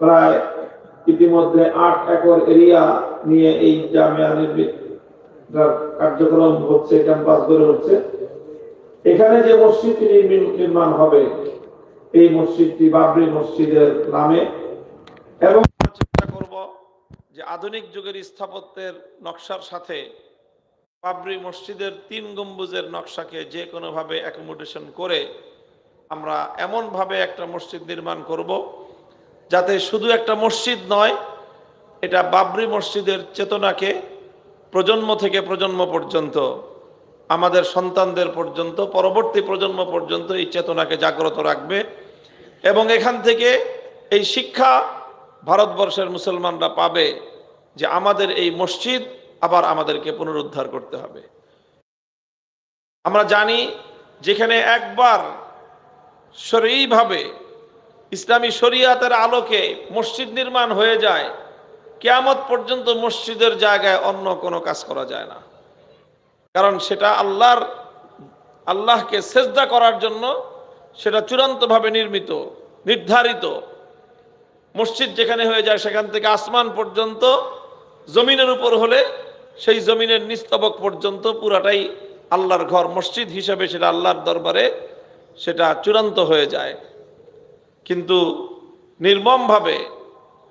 প্রায় ইতিমধ্যে আট একর এরিয়া নিয়ে এই জামিয়া কার্যক্রম হচ্ছে, ক্যাম্পাস গড়ে হচ্ছে এখানে যে মসজিদটি নির্মাণ হবে, এই মসজিদটি বাবরি মসজিদের নামে। এবং চেষ্টা করব যে আধুনিক যুগের স্থাপত্যের নকশার সাথে বাবরি মসজিদের তিন গম্বুজের নকশাকে যে কোনোভাবে অ্যাকোমোডেশন করে আমরা এমনভাবে একটা মসজিদ নির্মাণ করব যাতে শুধু একটা মসজিদ নয়, এটা বাবরি মসজিদের চেতনাকে প্রজন্ম থেকে প্রজন্ম পর্যন্ত, আমাদের সন্তানদের পর্যন্ত, পরবর্তী প্রজন্ম পর্যন্ত এই চেতনাকে জাগ্রত রাখবে এবং এখান থেকে এই শিক্ষা ভারতবর্ষের মুসলমানরা পাবে যে আমাদের এই মসজিদ আবার আমাদেরকে পুনরুদ্ধার করতে হবে। আমরা জানি যেখানে একবার সরিভাবে ইসলামী শরিয়াতের আলোকে মসজিদ নির্মাণ হয়ে যায়, কেয়ামত পর্যন্ত মসজিদের জায়গায় অন্য কোনো কাজ করা যায় না। কারণ সেটা আল্লাহর, আল্লাহকে সেজদা করার জন্য সেটা চূড়ান্তভাবে নির্মিত, নির্ধারিত। মসজিদ যেখানে হয়ে যায় সেখান থেকে আসমান পর্যন্ত, জমিনের উপর হলে সেই জমিনের নিস্তবক পর্যন্ত পুরাটাই আল্লাহর ঘর, মসজিদ হিসাবে সেটা আল্লাহর দরবারে সেটা চূড়ান্ত হয়ে যায়। কিন্তু নির্মমভাবে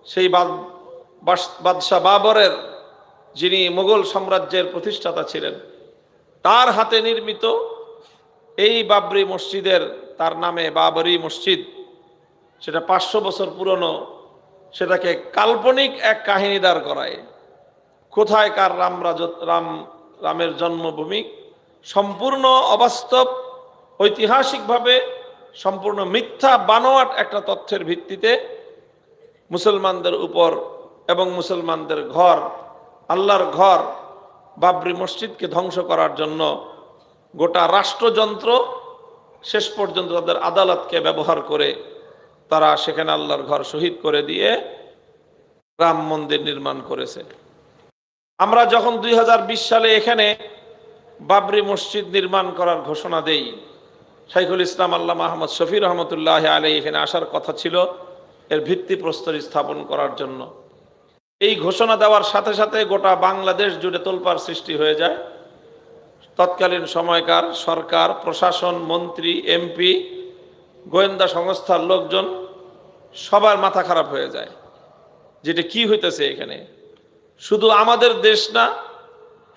সেই বাদ- বাদশাহ বাবরের যিনি মোগল সাম্রাজ্যের প্রতিষ্ঠাতা ছিলেন, তার হাতে নির্মিত এই বাবরি মসজিদের তার নামে বাবরি মসজিদ, সেটা পাঁচশো বছর পুরনো, সেটাকে কাল্পনিক এক কাহিনী দাঁড় করায়। কোথায় কার রাম রাজ, রাম, রামের জন্মভূমি? সম্পূর্ণ অবাস্তব ঐতিহাসিকভাবে সম্পূর্ণ মিথ্যা বানোয়াট একটা তথ্যের ভিত্তিতে মুসলমানদের উপর এবং মুসলমানদের ঘর, আল্লাহর ঘর বাবরি মসজিদকে ধ্বংস করার জন্য গোটা রাষ্ট্রযন্ত্র শেষ পর্যন্ত তাদের আদালতকে ব্যবহার করে তারা সেখানে আল্লাহর ঘর শহীদ করে দিয়ে রাম মন্দির নির্মাণ করেছে। আমরা যখন দুই হাজার বিশ সালে এখানে বাবরি মসজিদ নির্মাণ করার ঘোষণা দেই শাইখুল ইসলাম আল্লাহ মাহমদ শফি রহমতুল্লাহ আলী এখানে আসার কথা ছিল এর ভিত্তি প্রস্তর স্থাপন করার জন্য। এই ঘোষণা দেওয়ার সাথে সাথে গোটা বাংলাদেশ জুড়ে তোলপার সৃষ্টি হয়ে যায়। তৎকালীন সময়কার সরকার, প্রশাসন, মন্ত্রী, এমপি, গোয়েন্দা সংস্থার লোকজন সবার মাথা খারাপ হয়ে যায়। যেটা কি হইতেছে এখানে? শুধু আমাদের দেশ না,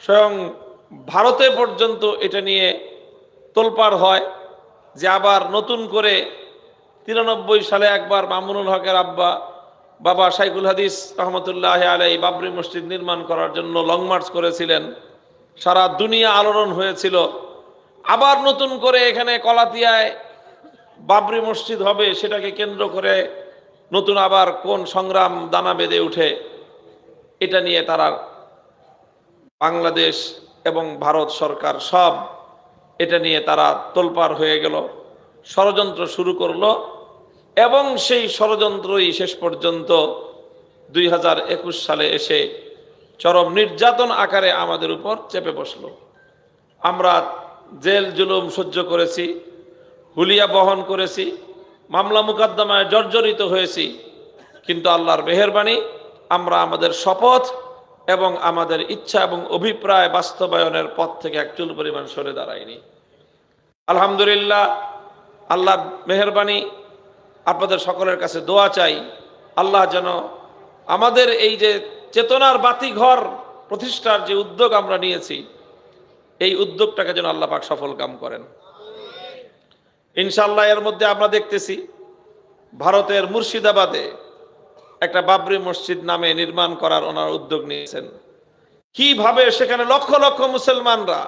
স্বয়ং ভারতে পর্যন্ত এটা নিয়ে তোলপাড় হয়। যে আবার নতুন করে তিরানব্বই সালে একবার মামুনুল হকের আব্বা, বাবা সাইকুল হাদিস রহমতুল্লাহ আলাই বাবরি মসজিদ নির্মাণ করার জন্য লং মার্চ করেছিলেন। সারা দুনিয়া আলোড়ন হয়েছিল। আবার নতুন করে এখানে কলাতিয়ায় বাবরি মসজিদ হবে, সেটাকে কেন্দ্র করে নতুন আবার কোন সংগ্রাম দানা বেঁধে উঠে, এটা নিয়ে তারা বাংলাদেশ এবং ভারত সরকার সব এটা নিয়ে তারা তোলপাড় হয়ে গেল, ষড়যন্ত্র শুরু করল এবং সেই ষড়যন্ত্রই শেষ পর্যন্ত দুই হাজার একুশ সালে এসে চরম নির্যাতন আকারে আমাদের উপর চেপে বসল। আমরা জেল জুলুম সহ্য করেছি, হুলিয়া বহন করেছি, মামলা মুকদ্দমায় জর্জরিত হয়েছি, কিন্তু আল্লাহর মেহরবানি আমরা আমাদের শপথ এবং আমাদের ইচ্ছা এবং অভিপ্রায় বাস্তবায়নের পথ থেকে এক চুল পরিমাণ সরে দাঁড়ায়নি। আলহামদুলিল্লাহ, আল্লাহর মেহরবানি, আপনাদের সকলের কাছে দোয়া চাই, আল্লাহ যেন আমাদের এই যে চেতনার বাতি ঘর প্রতিষ্ঠার যে উদ্যোগ আমরা নিয়েছি, এই উদ্যোগটাকে যেন আল্লাহ পাক সফল কাম করেন। ইনশাল্লাহ এর মধ্যে আমরা দেখতেছি, ভারতের মুর্শিদাবাদে একটা বাবরি মসজিদ নামে নির্মাণ করার ওনার উদ্যোগ নিয়েছেন। কীভাবে সেখানে লক্ষ লক্ষ মুসলমানরা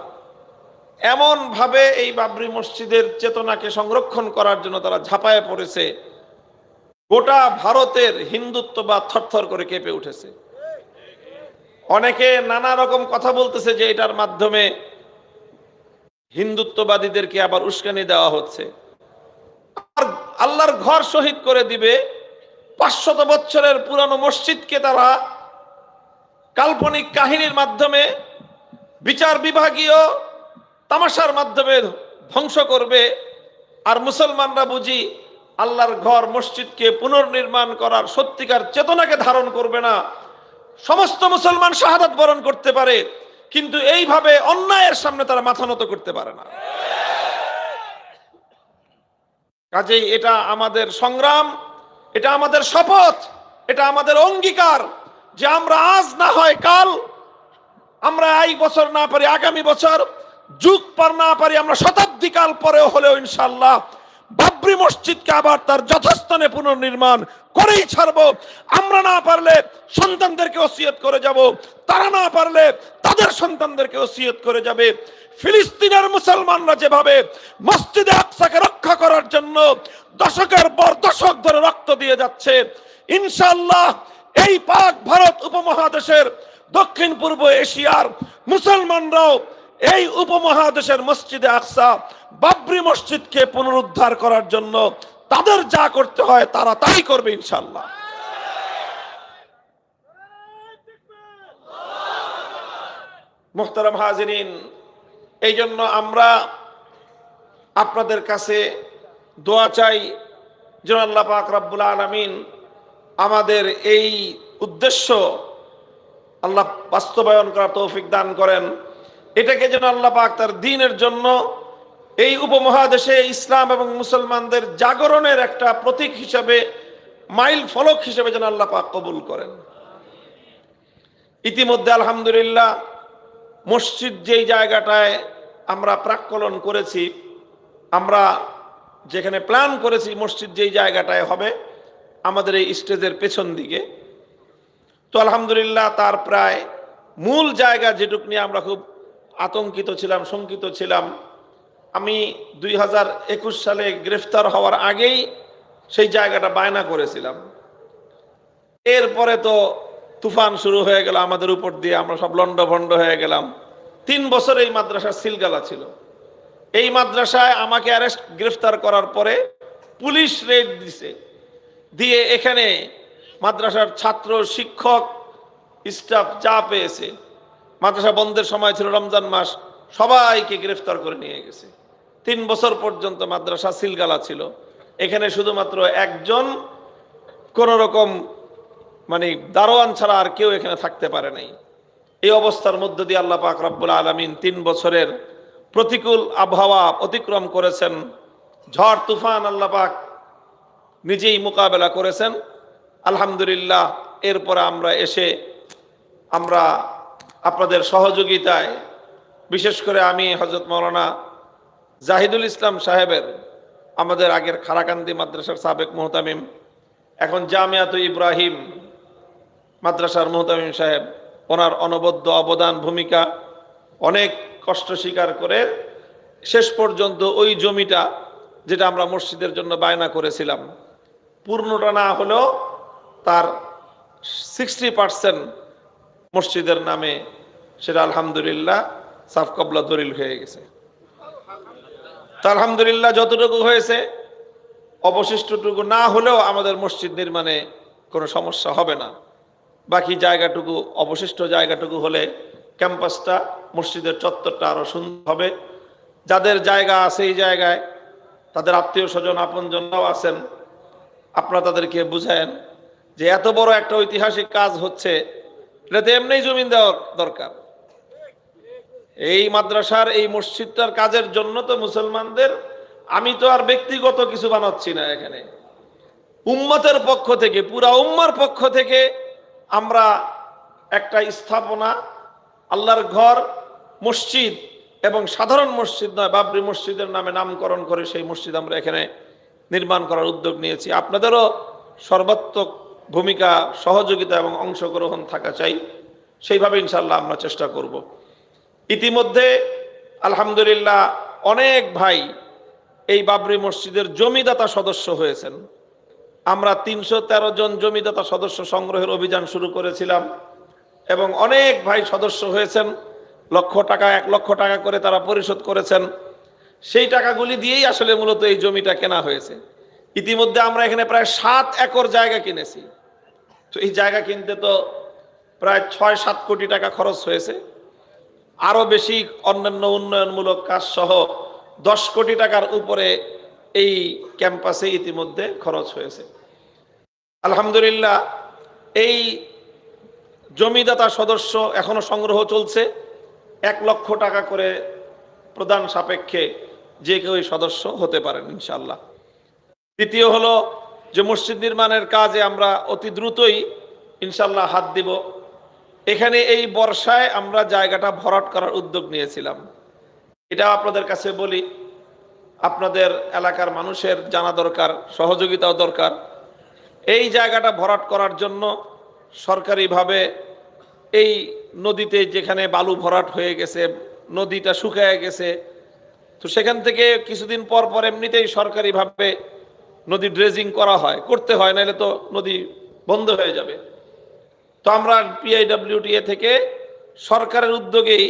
এমন ভাবে এই বাবরি মসজিদের চেতনাকে সংরক্ষণ করার জন্য তারা ঝাঁপায় পড়েছে, গোটা ভারতের হিন্দুত্ববাদ থরথর করে কেঁপে উঠেছে। অনেকে নানা রকম কথা বলতেছে যে এটার মাধ্যমে হিন্দুত্ববাদীদেরকে আবার উস্কানি দেওয়া হচ্ছে। আর আল্লাহর ঘর শহীদ করে দিবে পাঁচশত বছরের পুরানো মসজিদকে তারা কাল্পনিক কাহিনীর মাধ্যমে বিচার বিভাগীয় তামাশার মাধ্যমে ধ্বংস করবে আর মুসলমানরা বুঝি আল্লাহর ঘর মসজিদকে পুনর্নির্মাণ করার সত্যিকার চেতনাকে ধারণ করবে না। সমস্ত মুসলমান শাহাদাত বরণ করতে পারে, কিন্তু এইভাবে অন্যায়ের সামনে তারা মাথা নত করতে পারে না। কাজেই এটা আমাদের সংগ্রাম এটা আমাদের শপথ, এটা আমাদের অঙ্গীকার যে আমরা আজ না হয় কাল, আমরা এই বছর না পারি, আগামী বছর যুগ পর না পারি, আমরা শতাব্দী কাল পরেও হলেও ইনশাল্লাহ বাবরি মসজিদকে আবার তার যথাস্থানে পুনর্নির্মাণ করেই ছাড়বো। আমরা না পারলে সন্তানদেরকে ওসিয়ত করে যাব, তারা না পারলে তাদের সন্তানদেরকে ওসিয়ত করে যাবে। ফিলিস্তিনের মুসলমানরা যেভাবে মসজিদে আকসাকে রক্ষা করার জন্য দশকের পর দশক ধরে রক্ত দিয়ে যাচ্ছে ইনশাল্লাহ এই পাক ভারত উপমহাদেশের দক্ষিণ পূর্ব এশিয়ার মুসলমানরাও এই উপমহাদেশের মসজিদে আকসা, বাবরি মসজিদকে পুনরুদ্ধার করার জন্য তাদের যা করতে হয় তারা তাই করবে ইনশাল্লাহ মোহতারাম হাজিরিন এই জন্য আমরা আপনাদের কাছে দোয়া চাই, যেন পাক রব্বুল আলমিন আমাদের এই উদ্দেশ্য আল্লাহ বাস্তবায়ন করার তৌফিক দান করেন। এটাকে যেন আল্লাহ পাক তার দিনের জন্য এই উপমহাদেশে ইসলাম এবং মুসলমানদের জাগরণের একটা প্রতীক হিসাবে, মাইল ফলক হিসেবে যেন আল্লাহ পাক কবুল করেন। ইতিমধ্যে আলহামদুলিল্লাহ মসজিদ যেই জায়গাটায় আমরা প্রাক্কলন করেছি, আমরা যেখানে প্ল্যান করেছি মসজিদ যেই জায়গাটায় হবে, আমাদের এই স্টেজের পেছন দিকে। তো আলহামদুলিল্লাহ তার প্রায় মূল জায়গা যেটুক নিয়ে আমরা খুব আতঙ্কিত ছিলাম, শঙ্কিত ছিলাম। আমি দুই হাজার একুশ সালে গ্রেফতার হওয়ার আগেই সেই জায়গাটা বায়না করেছিলাম। এরপরে তো তুফান শুরু হয়ে গেল আমাদের উপর দিয়ে, আমরা সব লন্ডভন্ড হয়ে গেলাম। তিন বছর এই মাদ্রাসা সিলগালা ছিল। এই মাদ্রাসায় আমাকে অ্যারেস্ট, গ্রেফতার করার পরে পুলিশ রেড দিছে। দিয়ে এখানে মাদ্রাসার ছাত্র, শিক্ষক, স্টাফ যা পেয়েছে। মাদ্রাসা বন্ধের সময় ছিল রমজান মাস, সবাইকে গ্রেফতার করে নিয়ে গেছে। তিন বছর পর্যন্ত মাদ্রাসা সিলগালা ছিল। এখানে শুধুমাত্র একজন কোন রকম মানে দারোয়ান ছাড়া আর কেউ এখানে থাকতে পারে নাই। এই অবস্থার মধ্য দিয়ে আল্লাহ পাক রব্বুল আলমিন তিন বছরের প্রতিকূল আবহাওয়া অতিক্রম করেছেন। ঝড়, তুফান আল্লাহ পাক নিজেই মোকাবেলা করেছেন। আলহামদুলিল্লাহ, এরপরে আমরা এসে আমরা আপনাদের সহযোগিতায়, বিশেষ করে আমি হজরত মৌলানা জাহিদুল ইসলাম সাহেবের, আমাদের আগের খারাকান্দি মাদ্রাসার সাবেক মোহতামিম, এখন জামিয়াত ইব্রাহিম মাদ্রাসার মোহতামিম সাহেব, ওনার অনবদ্য অবদান ভূমিকা অনেক কষ্ট স্বীকার করে শেষ পর্যন্ত ওই জমিটা যেটা আমরা মসজিদের জন্য বায়না করেছিলাম, পূর্ণটা না হলেও তার সিক্সটি পার্সেন্ট মসজিদের নামে সেটা আলহামদুলিল্লাহ সাফ কবলা দলিল হয়ে গেছে। তা আলহামদুলিল্লাহ যতটুকু হয়েছে, অবশিষ্টটুকু না হলেও আমাদের মসজিদ নির্মাণে কোনো সমস্যা হবে না। বাকি জায়গাটুকু, অবশিষ্ট জায়গাটুকু হলে ক্যাম্পাসটা, মসজিদের চত্বরটা আরও সুন্দর হবে। যাদের জায়গা আছে এই জায়গায়, তাদের আত্মীয় স্বজন, আপনজনরাও আছেন, আপনারা তাদেরকে বুঝায়েন যে এত বড় একটা ঐতিহাসিক কাজ হচ্ছে এটাতে এমনি জমিন দেওয়ার দরকার। এই মাদ্রাসার এই মসজিদটার কাজের জন্য তো মুসলমানদের, আমি তো আর ব্যক্তিগত কিছু বানাচ্ছি না এখানে। উম্মতের পক্ষ থেকে, পুরা উম্মার পক্ষ থেকে আমরা একটা স্থাপনা, আল্লাহর ঘর, মসজিদ এবং সাধারণ মসজিদ নয়, বাবরি মসজিদের নামে নামকরণ করে সেই মসজিদ আমরা এখানে নির্মাণ করার উদ্যোগ নিয়েছি। আপনাদেরও সর্বাত্মক ভূমিকা, সহযোগিতা এবং অংশগ্রহণ থাকা চাই। সেইভাবে ইনশাল্লাহ আমরা চেষ্টা করব। ইতিমধ্যে, আলহামদুলিল্লাহ, অনেক ভাই এই বাবরি মসজিদের জমিদাতা সদস্য হয়েছেন। আমরা তিনশো তেরো জন জমিদাতা সদস্য সংগ্রহের অভিযান শুরু করেছিলাম এবং অনেক ভাই সদস্য হয়েছেন। লক্ষ টাকা, এক লক্ষ টাকা করে তারা পরিশোধ করেছেন। সেই টাকাগুলি দিয়েই আসলে মূলত এই জমিটা কেনা হয়েছে। ইতিমধ্যে আমরা এখানে প্রায় সাত একর জায়গা কিনেছি। তো এই জায়গা কিনতে তো প্রায় ছয় সাত কোটি টাকা খরচ হয়েছে। আরও বেশি অন্যান্য উন্নয়নমূলক কাজ সহ দশ কোটি টাকার উপরে এই ক্যাম্পাসে ইতিমধ্যে খরচ হয়েছে। আলহামদুলিল্লাহ, এই জমিদাতা সদস্য এখনও সংগ্রহ চলছে। এক লক্ষ টাকা করে প্রদান সাপেক্ষে যে কেউ সদস্য হতে পারেন ইনশাল্লাহ দ্বিতীয় হলো যে মসজিদ নির্মাণের কাজে আমরা অতি দ্রুতই ইনশাল্লাহ হাত দিব। এখানে এই বর্ষায় আমরা জায়গাটা ভরাট করার উদ্যোগ নিয়েছিলাম। এটা আপনাদের কাছে বলি, আপনাদের এলাকার মানুষের জানা দরকার, সহযোগিতাও দরকার। এই জায়গাটা ভরাট করার জন্য সরকারিভাবে এই নদীতে যেখানে বালু ভরাট হয়ে গেছে, নদীটা শুকায় গেছে, তো সেখান থেকে কিছুদিন পর পর এমনিতেই সরকারিভাবে নদী ড্রেজিং করা হয়, করতে হয়, নাহলে তো নদী বন্ধ হয়ে যাবে। তো আমরা পিআইডব্লিউটিএ থেকে সরকারের উদ্যোগেই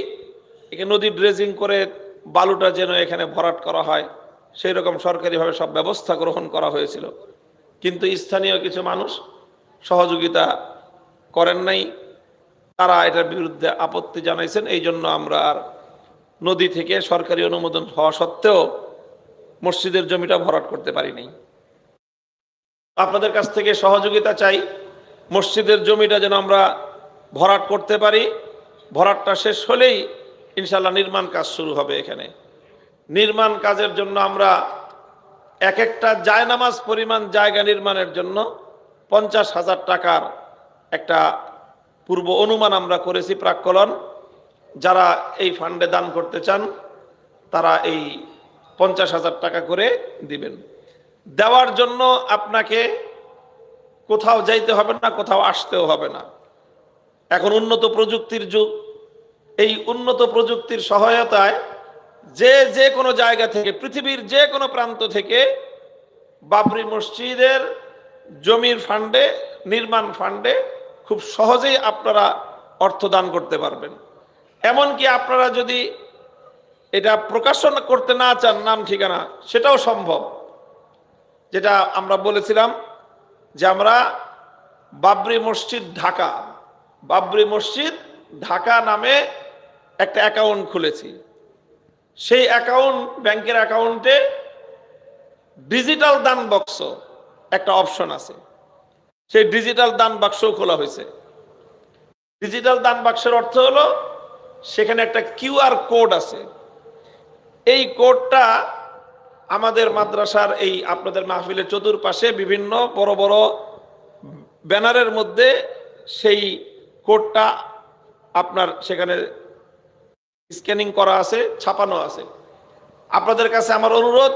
এখানে নদী ড্রেজিং করে বালুটা যেন এখানে ভরাট করা হয়, সেই রকম সরকারিভাবে সব ব্যবস্থা গ্রহণ করা হয়েছিল। কিন্তু স্থানীয় কিছু মানুষ সহযোগিতা করেন নাই। তারা এটার বিরুদ্ধে আপত্তি জানাইছেন, এই জন্য আমরা আর নদী থেকে সরকারি অনুমোদন হওয়া সত্ত্বেও মসজিদের জমিটা ভরাট করতে পারিনি। আপনাদের কাছ থেকে সহযোগিতা চাই। মসজিদের জমিটা যেন আমরা ভরাট করতে পারি। ভরাটটা শেষ হলেই ইনশাল্লাহ নির্মাণ কাজ শুরু হবে এখানে। নির্মাণ কাজের জন্য আমরা এক একটা জায়নামাজ পরিমাণ জায়গা নির্মাণের জন্য পঞ্চাশ হাজার টাকার একটা পূর্ব অনুমান আমরা করেছি প্রাক্কলন। যারা এই ফান্ডে দান করতে চান, তারা এই পঞ্চাশ হাজার টাকা করে দিবেন। দেওয়ার জন্য আপনাকে কোথাও যাইতে হবে না, কোথাও আসতেও হবে না। এখন উন্নত প্রযুক্তির যুগ। এই উন্নত প্রযুক্তির সহায়তায় যে যে কোনো জায়গা থেকে, পৃথিবীর যে কোনো প্রান্ত থেকে বাবরি মসজিদের জমির ফান্ডে, নির্মাণ ফান্ডে খুব সহজেই আপনারা অর্থ দান করতে পারবেন। এমনকি আপনারা যদি এটা প্রকাশন করতে না চান, নাম, ঠিকানা, সেটাও সম্ভব। যেটা আমরা বলেছিলাম যে আমরা বাবরি মসজিদ ঢাকা, বাবরি মসজিদ ঢাকা নামে একটা অ্যাকাউন্ট খুলেছি। সেই অ্যাকাউন্ট ব্যাংকের অ্যাকাউন্টে ডিজিটাল দান বক্স একটা অপশন আছে। সেই ডিজিটাল দান বাক্সও খোলা হয়েছে। ডিজিটাল দান বাক্সের অর্থ হলো, সেখানে একটা কিউআর কোড আছে। এই কোডটা আমাদের মাদ্রাসার এই আপনাদের মাহফিলের চতুর্পাশে বিভিন্ন বড় বড় ব্যানারের মধ্যে সেই কোডটা আপনার সেখানে স্ক্যানিং করা আছে, ছাপানো আছে। আপনাদের কাছে আমার অনুরোধ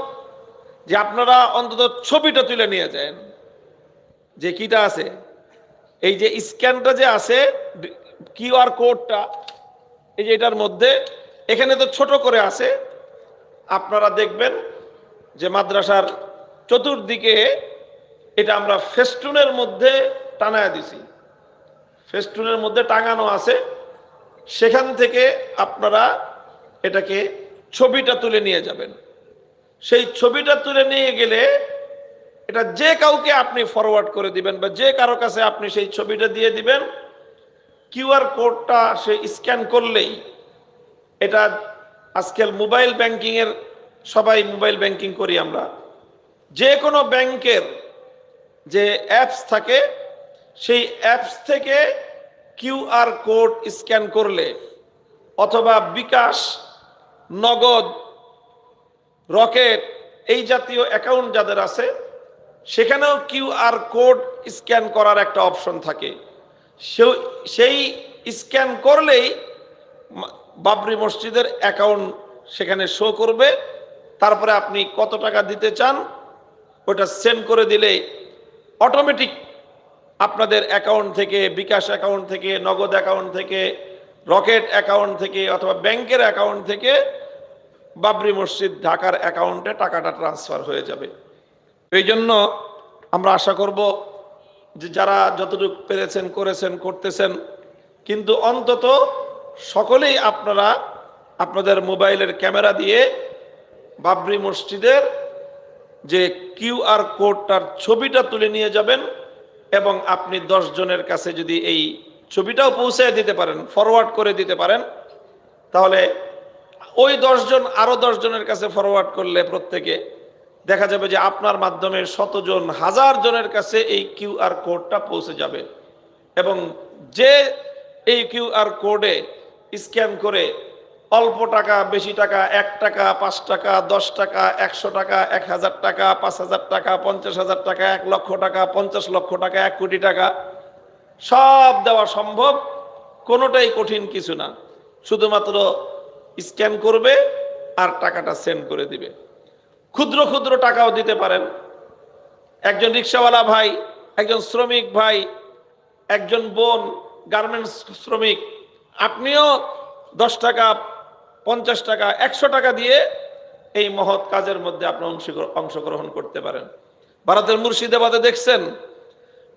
যে আপনারা অন্তত ছবিটা তুলে নিয়ে যান। যে কিটা আছে। এই যে স্ক্যানটা যে আছে কিউআর কোডটা, এই যে এটার মধ্যে, এখানে তো ছোট করে আছে। আপনারা দেখবেন যে মাদ্রাসার চতুর্দিকে এটা আমরা ফেস্টুনের মধ্যে টানায় দিছি। ফেস্টুনের মধ্যে টাঙানো আছে। সেখান থেকে আপনারা এটাকে ছবিটা তুলে নিয়ে যাবেন। সেই ছবিটা তুলে নিয়ে গেলে এটা যে কাউকে আপনি ফরওয়ার্ড করে দিবেন বা যে কারও কাছে আপনি সেই ছবিটা দিয়ে দিবেন কিউআর কোডটা সে স্ক্যান করলেই এটা আজকাল মোবাইল ব্যাংকিংয়ের সবাই মোবাইল ব্যাংকিং করি আমরা। যে কোনো ব্যাংকের যে অ্যাপস থাকে, সেই অ্যাপস থেকে কিউআর কোড স্ক্যান করলে অথবা বিকাশ, নগদ, রকেট, এই জাতীয় অ্যাকাউন্ট যাদের আছে, সেখানেও কিউআর কোড স্ক্যান করার একটা অপশন থাকে। সেই স্ক্যান করলেই বাবরি মসজিদের অ্যাকাউন্ট সেখানে শো করবে। তারপরে আপনি কত টাকা দিতে চান, ওটা সেন্ড করে দিলে অটোমেটিক আপনাদের অ্যাকাউন্ট থেকে, বিকাশ অ্যাকাউন্ট থেকে, নগদ অ্যাকাউন্ট থেকে, রকেট অ্যাকাউন্ট থেকে অথবা ব্যাংকের অ্যাকাউন্ট থেকে বাবরি মসজিদ ঢাকার অ্যাকাউন্টে টাকাটা ট্রান্সফার হয়ে যাবে। এই জন্য আমরা আশা করব যে যারা যতটুকু পেরেছেন, করেছেন, করতেছেন, কিন্তু অন্তত সকলেই আপনারা আপনাদের মোবাইলের ক্যামেরা দিয়ে বাবরি মসজিদের যে কিউআর কোডটার ছবিটা তুলে নিয়ে যাবেন এবং আপনি দশ জনের কাছে যদি এই ছবিটাও পৌঁছে দিতে পারেন ফরওয়ার্ড করে দিতে পারেন, তাহলে ওই দশজন আরও দশ জনের কাছে ফরওয়ার্ড করলে প্রত্যেকে দেখা যাবে যে আপনার মাধ্যমে শতজন হাজার জনের কাছে এই কিউআর কোডটা পৌঁছে যাবে। এবং যে এই কিউআর কোডে স্ক্যান করে অল্প টাকা, বেশি টাকা, এক টাকা, পাঁচ টাকা, দশ টাকা, একশো টাকা, এক হাজার টাকা, পাঁচ হাজার টাকা, পঞ্চাশ হাজার টাকা, এক লক্ষ টাকা, পঞ্চাশ লক্ষ টাকা, এক কোটি টাকা। সব দেওয়া সম্ভব, কোনোটাই কঠিন কিছু না। শুধুমাত্র স্ক্যান করবে আর টাকাটা সেন্ড করে দিবে। ক্ষুদ্র ক্ষুদ্র টাকাও দিতে পারেন। একজন রিক্সাওয়ালা ভাই, একজন শ্রমিক ভাই, একজন বোন, গার্মেন্টস শ্রমিক, আপনিও দশ টাকা পঞ্চাশ টাকা, একশো টাকা দিয়ে এই মহৎ কাজের মধ্যে আপনি অংশগ্রহণ করতে পারেন। ভারতের মুর্শিদাবাদে দেখছেন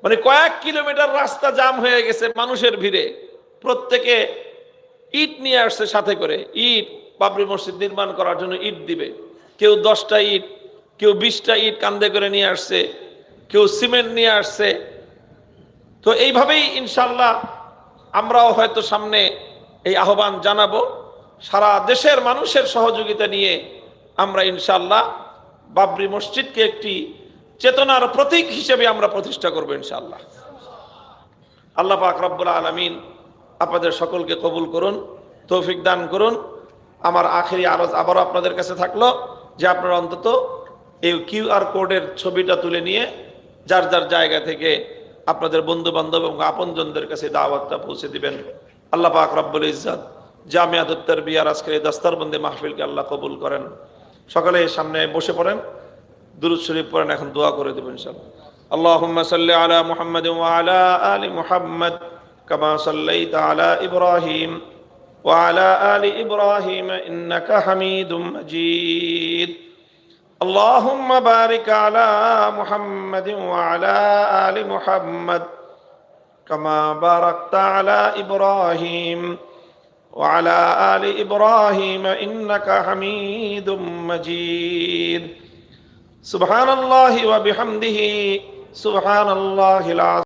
মানে কয়েক কিলোমিটার রাস্তা জাম হয়ে গেছে মানুষের ভিড়ে। প্রত্যেকে ইট নিয়ে আসছে সাথে করে। ইট বাবরি মসজিদ নির্মাণ করার জন্য ইট দিবে। কেউ দশটা ইট, কেউ বিশটা ইট কান্দে করে নিয়ে আসছে, কেউ সিমেন্ট নিয়ে আসছে। তো এইভাবেই ইনশাল্লাহ আমরাও হয়তো সামনে এই আহ্বান জানাব। সারা দেশের মানুষের সহযোগিতা নিয়ে আমরা ইনশাল্লাহ বাবরি মসজিদকে একটি চেতনার প্রতীক হিসেবে আমরা প্রতিষ্ঠা করব ইনশাল্লাহ আল্লাহ পাক রব্বুল আলমিন আপনাদের সকলকে কবুল করুন, তৌফিক দান করুন। আমার আখেরি আরজ আবারও আপনাদের কাছে থাকল যে আপনারা অন্তত এই কিউআর কোডের ছবিটা তুলে নিয়ে যার যার জায়গা থেকে আপনাদের বন্ধু বান্ধব এবং আপনজনদের কাছে দাওয়াতটা পৌঁছে দিবেন। আল্লাহ পাক রব্বুল ইজ্জাত জামিয়াত উত্তর বিয়ার আজকের এই দস্তারবন্দি মাহফিলকে আল্লাহ কবুল করেন সকালে সামনে বসে পড়েন দুরুদ শরীফ পড়েন এখন দোয়া করে দেবেন ইনশাআল্লাহ اللهم صل على محمد وعلى آل محمد كما صليت على إبراهيم وعلى آل إبراهيم إنك حميد مجيد اللهم بارك على محمد وعلى آل محمد كما باركت على إبراهيم وعلى آل إبراهيم إنك حميد مجيد. سبحان الله وبحمده. سبحان الله العظيم.